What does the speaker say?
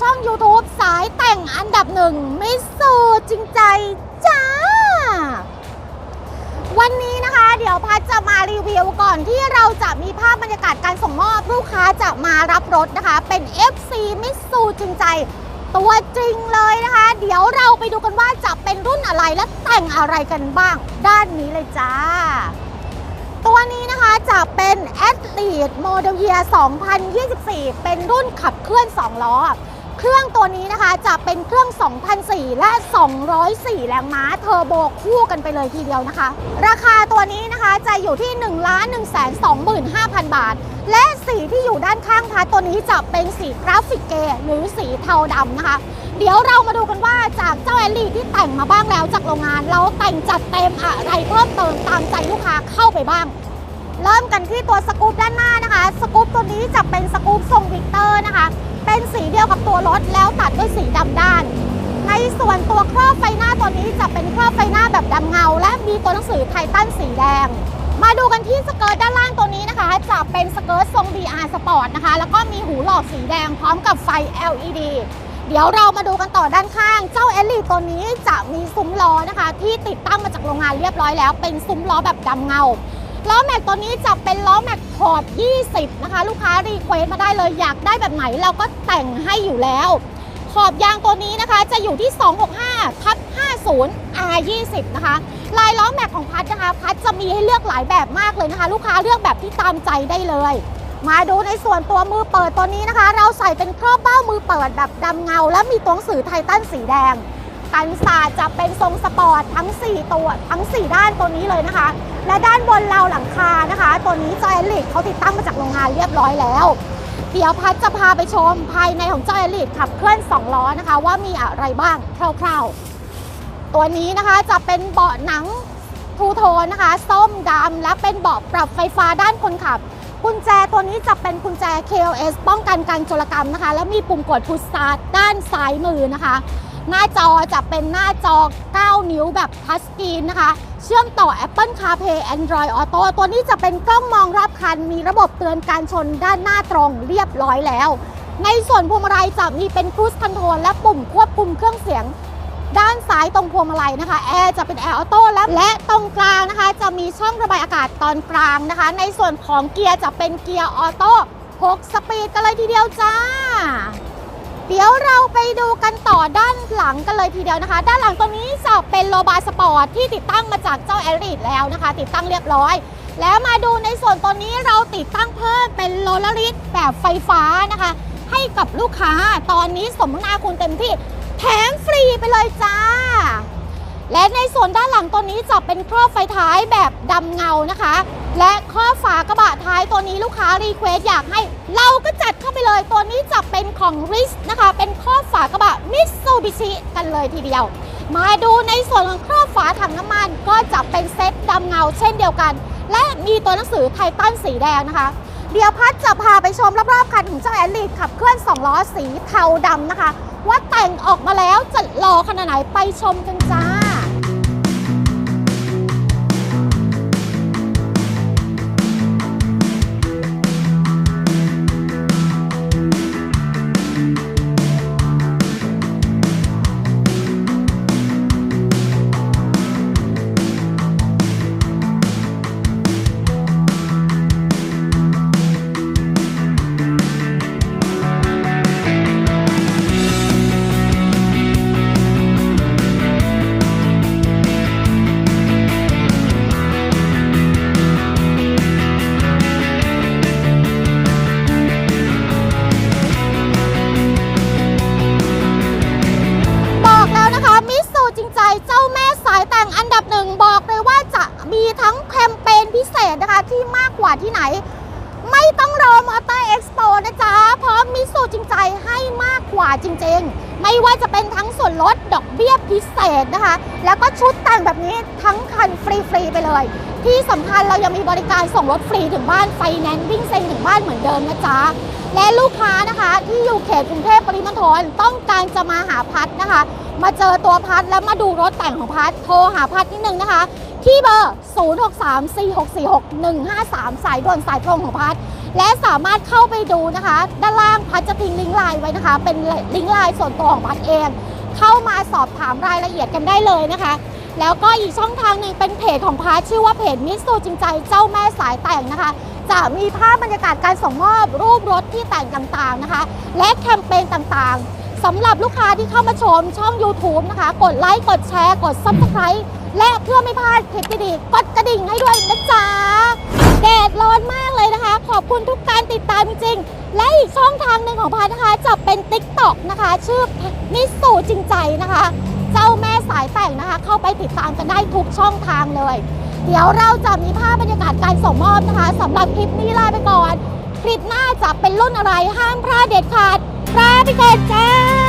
ช่อง YouTube สายแต่งอันดับหนึ่งมิสซูจริงใจจ้า วันนี้นะคะเดี๋ยวพัดจะมารีวิวก่อนที่เราจะมีภาพบรรยากาศการส่งมอบลูกค้าจะมารับรถนะคะ เป็น FC มิสซูจริงใจ ตัวจริงเลยนะคะ เดี๋ยวเราไปดูกันว่าจะเป็นรุ่นอะไรและแต่งอะไรกันบ้าง ด้านนี้เลยจ้าตัวนี้นะคะจะเป็น a t l e t Model Year 2024 เป็นรุ่นขับเคลื่อน 2 ล้อ เครื่องตัวนี้นะคะจะเป็นเครื่อง 2004 และ 204 แรงม้าเทอร์โบคู่กันไปเลยทีเดียวนะคะ ราคาตัวนี้นะคะจะอยู่ที่ 1 1 2 5 0 0 0 บาท และสีที่อยู่ด้านข้างพัดตัวนี้จะเป็นสีกราฟิกเกหรือสีเทาดำนะคะ เดี๋ยวเรามาดูกันว่าจากเจ้าแอลลี่ที่แต่งมาบ้างแล้วจากโรงงาน เราแต่งจัดเต็มอะไรเพิ่มเติมตามใจลูกค้าเข้าไปบ้าง เริ่มกันที่ตัวสกู๊ปด้านหน้านะคะ สกู๊ปตัวนี้จะเป็นสกู๊ปทรงวิกเตอร์นะคะ เป็นสีเดียวกับตัวรถแล้วตัดด้วยสีดำด้าน ในส่วนตัวครอบไฟหน้าตัวนี้จะเป็นครอบไฟหน้าแบบดำเงา และมีตัวหนังสือไททันสีแดง มาดูกันที่สเกิร์ตด้านล่างตัวนี้นะคะ จะเป็นสเกิร์ตทรง BR Sport นะคะ แล้วก็มีหูหลอกสีแดงพร้อมกับไฟ LED เดี๋ยวเรามาดูกันต่อด้านข้าง เจ้าเอลลี่ตัวนี้จะมีซุ้มล้อนะคะ ที่ติดตั้งมาจากโรงงานเรียบร้อยแล้ว เป็นซุ้มล้อแบบดำเงา ล้อแม็กตัวนี้จะเป็นล้อแม็กพอร์ต 20 นะคะ ลูกค้ารีเควสมาได้เลยอยากได้แบบไหนเราก็แต่งให้อยู่แล้ว ขอบยางตัวนี้นะคะจะอยู่ที่ 265ทับ50 R 20 นะคะ ลายล้อแม็กของพัดนะคะพัดจะมีให้เลือกหลายแบบมากเลยนะคะ ลูกค้าเลือกแบบที่ตามใจได้เลย มาดูในส่วนตัวมือเปิดตัวนี้นะคะ เราใส่เป็นครอบเบ้ามือเปิดแบบดำเงา และมีตัวหนังสือไททันสีแดงกันศาสจะเป็นทรงสปอร์ตทั้ง 4 ตัวทั้ง 4 ด้านตัวนี้เลยนะคะ และด้านบนเราหลังคานะคะ ตัวนี้จอยลิกเขาติดตั้งมาจากโรงงานเรียบร้อยแล้ว เดี๋ยวพัดจะพาไปชมภายในของจอยลิกขับเคลื่อน 2 ล้อนะคะ ว่ามีอะไรบ้างคร่าวๆ ตัวนี้นะคะจะเป็นเบาะหนังทูโทนนะคะ ส้มดำและเป็นเบาะปรับไฟฟ้าด้านคนขับกุญแจตัวนี้จะเป็นกุญแจ KLS ป้องกันการโจรกรรมนะคะ และมีปุ่มกดพุชสตาร์ทด้านซ้ายมือนะคะ หน้าจอจะเป็นหน้าจอ 9 นิ้วแบบทัชสกรีนนะคะ เชื่อมต่อ Apple CarPlay Android Auto ตัวนี้จะเป็นกล้องมองรอบคัน มีระบบเตือนการชนด้านหน้าตรงเรียบร้อยแล้ว ในส่วนพวงมาลัยจะมีเป็นครู i คอนโทรลและปุ่มควบคุมเครื่องเสียง ด้านซ้ายตรงพวงมาลัยนะคะแอร์จะเป็นแอร์ออโต้และและตรงกลางนะคะ จะมีช่องระบายอากาศตอนกลางนะคะ ในส่วนของเกียร์จะเป็นเกียร์ออโต้6สปีดกันเลยทีเดียวจ้า เดี๋ยวเราไปดูกันต่อด้านหลังกันเลยทีเดียวนะคะ ด้านหลังตัวนี้จะเป็นโลบาสปอร์ตที่ติดตั้งมาจากเจ้าแอริดแล้วนะคะ ติดตั้งเรียบร้อย แล้วมาดูในส่วนตัวนี้เราติดตั้งเพิ่มเป็นโรลลาริสแบบไฟฟ้านะคะ ให้กับลูกค้าตอนนี้สมนาคุณเต็มที่แถมฟรีไปเลยจ้า และในส่วนด้านหลังตัวนี้จะเป็นครอบไฟท้ายแบบดำเงานะคะ และครอบฝากระบะท้ายตัวนี้ลูกค้ารีเควสอยากให้ เราก็จัดเข้าไปเลยตัวนี้จะเป็นของ r i s นะคะ เป็นครอบฝากระบะ Mitsubishi กันเลยทีเดียว มาดูในส่วนของครอบฝาถังน้ำมันก็จะเป็นเซตดำเงาเช่นเดียวกัน และมีตัวหนังสือไททันสีแดงนะคะ เดี๋ยวพัดจะพาไปชมรอบๆคันของเจ้าแอลลีขับเคลื่อน2ล้อสีเทาดำนะคะ ว่าแต่งออกมาแล้วจะหล่อขนาดไหนไปชมกันจ้า แคมเปญพิเศษนะคะที่มากกว่าที่ไหน ไม่ต้องรอมอเตอร์เอ็กซ์โปนะจ๊ะเพราะมิสูจริงใจให้มากกว่าจริง ๆ ไม่ว่าจะเป็นทั้งส่วนลดดอกเบี้ยพิเศษนะคะ แล้วก็ชุดแต่งแบบนี้ทั้งคันฟรี ๆ ไปเลย ที่สำคัญเรายังมีบริการส่งรถฟรีถึงบ้านไฟแนนซ์วิ่งเซ็นถึงบ้านเหมือนเดิมนะจ๊ะและลูกค้านะคะที่อยู่เขตกรุงเทพปริมณฑลต้องการจะมาหาพัดนะคะ มาเจอตัวพัดแล้วมาดูรถแต่งของพัดโทรหาพัดนิดนึงนะคะ ที่เบอร์ 0634646153 สายด่วนสายตรงของพัดและสามารถเข้าไปดูนะคะ ด้านล่างพัดจะทิ้งลิงก์ไลน์ไว้นะคะ เป็นลิงก์ไลน์ส่วนตัวของพัดเอง เข้ามาสอบถามรายละเอียดกันได้เลยนะคะ แล้วก็อีกช่องทางหนึ่งเป็นเพจของพัดชื่อว่าเพจมิสซูจริงใจเจ้าแม่สายแต่งนะคะ จะมีภาพบรรยากาศการส่งมอบรูปรถที่แต่งต่างๆนะคะ และแคมเปญต่างๆสำหรับลูกค้าที่เข้ามาชมช่อง YouTube นะคะ กดไลค์กดแชร์ กด Subscribe และเพื่อไม่พลาดคลิปดีๆกดกระดิ่งให้ด้วยนะจ๊ะแดดร้อนมากเลยนะคะ ขอบคุณทุกการติดตามจริงๆและอีกช่องทางหนึ่งของพันะคะจะเป็น t ิ k t o k นะคะ ชื่อมิสูจริงใจนะคะ เจ้าแม่สายแต่งนะคะ เข้าไปติดตามกันได้ทุกช่องทางเลย เดี๋ยวเราจะมีภาพบรรยากาศการส่งมอบนะคะสำหรับคลิปนี้ลาไปก่อน คลิปหน้าจะเป็นรุ่นอะไรห้ามพลาดเด็ดขาดลาไปก่อนจ้า